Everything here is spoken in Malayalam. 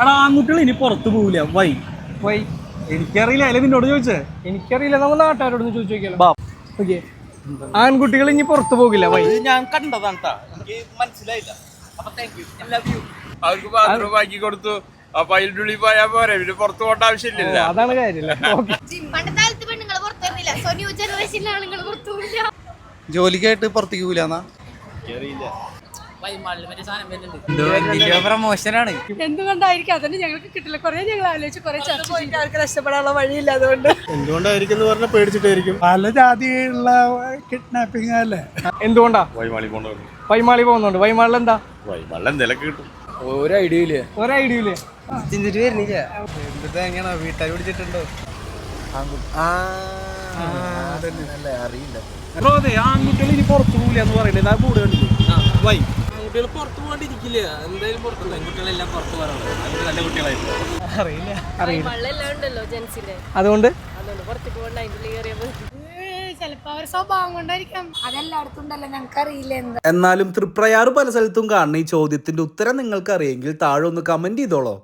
എടാ ആൺകുട്ടികൾ ഇനി പുറത്തു പോവില്ല. വൈ. വൈ. എനിക്കറിയില്ല അല്ലെ നിന്നോട് ചോദിച്ചേ. എനിക്കറിയില്ല നമ്മൾ നാട്ടുകാരോടൊന്ന് ചോദിച്ചു നോക്കിയാലോ. ഓക്കെ. ആൺകുട്ടികൾ ഇനി പുറത്തു പോകില്ല വൈ. ഞാൻ കണ്ടതാണ് ട്ടാ. എനിക്ക് മനസ്സിലായില്ല. അപ്പൊ താങ്ക് യു ലവ് യു അവർക്ക് ബാത്റൂം ആക്കി കൊടുത്തു. അപ്പൊ അതിന്റെ ഉള്ളിൽ പോയാൽ പോരെ. പിന്നെ പുറത്ത് പോകേണ്ട ആവശ്യമില്ലല്ലോ. അതാണ് കാര്യമില്ല ഓക്കെ. പണ്ടത്തെ കാലത്ത് പെണ്ണുങ്ങൾ പുറത്തുവരുന്നില്ല സോ ന്യൂ ജനറേഷനിലെ ആളുകൾ പുറത്തു പോവില്ല. ജോലിക്കായിട്ട് പുറത്തേക്ക് പോലാന്നാ പ്രമോഷനാണ് എന്തുകൊണ്ടായിരിക്കും? അതന്നെ ഞങ്ങൾക്ക് കിട്ടില്ല. കുറെ ഞങ്ങൾ ആലോചിച്ച് കുറെ ചർച്ച ചെയ്തു. ആർക്ക് രക്ഷപ്പെടാനുള്ള വഴിയില്ല അതുകൊണ്ട്. എന്തുകൊണ്ടായിരിക്കും എന്ന് പറഞ്ഞാൽ പേടിച്ചിട്ടായിരിക്കും. പല ജാതിയുള്ള കിഡ്നാപ്പിംഗ് അല്ലേ? എന്തുകൊണ്ടാ? വൈമാളി പോകുന്നുണ്ട് വൈമാളി പോകുന്നുണ്ട്. വൈമാളിൽ എന്താ? വൈമാളിൽ എന്തെങ്കിലും കിട്ടും. ഒരു ഐഡിയ ഇല്ലേ? ഒരൈഡിയ ഇല്ലേ? ചിന്തിട്ട് വരുന്നില്ല. എന്തിട്ട് എങ്ങനെയാ? വീട്ടാൽ പിടിച്ചിട്ടുണ്ടോ അറിയില്ല. ആൺകുട്ടികൾ ഇനി പുറത്തു പോകില്ല എന്ന് പറയുന്നത് ആ കൂടെ വൈ. കുട്ടികൾ പുറത്തു പോകാണ്ടിരിക്കില്ല? എന്തായാലും പുറത്തു പെൺകുട്ടികളെല്ലാം പുറത്തു പോകാറുണ്ട് നല്ല കുട്ടികളായിരുന്നു അറിയില്ല. അറിയില്ല. അതുകൊണ്ട്? എന്നാലും തൃപ്രയാറ് പല സ്ഥലത്തും കാണുന്ന ഈ ചോദ്യത്തിന്റെ ഉത്തരം നിങ്ങൾക്ക് അറിയെങ്കിൽ താഴെ ഒന്ന് കമന്റ് ചെയ്തോളോ.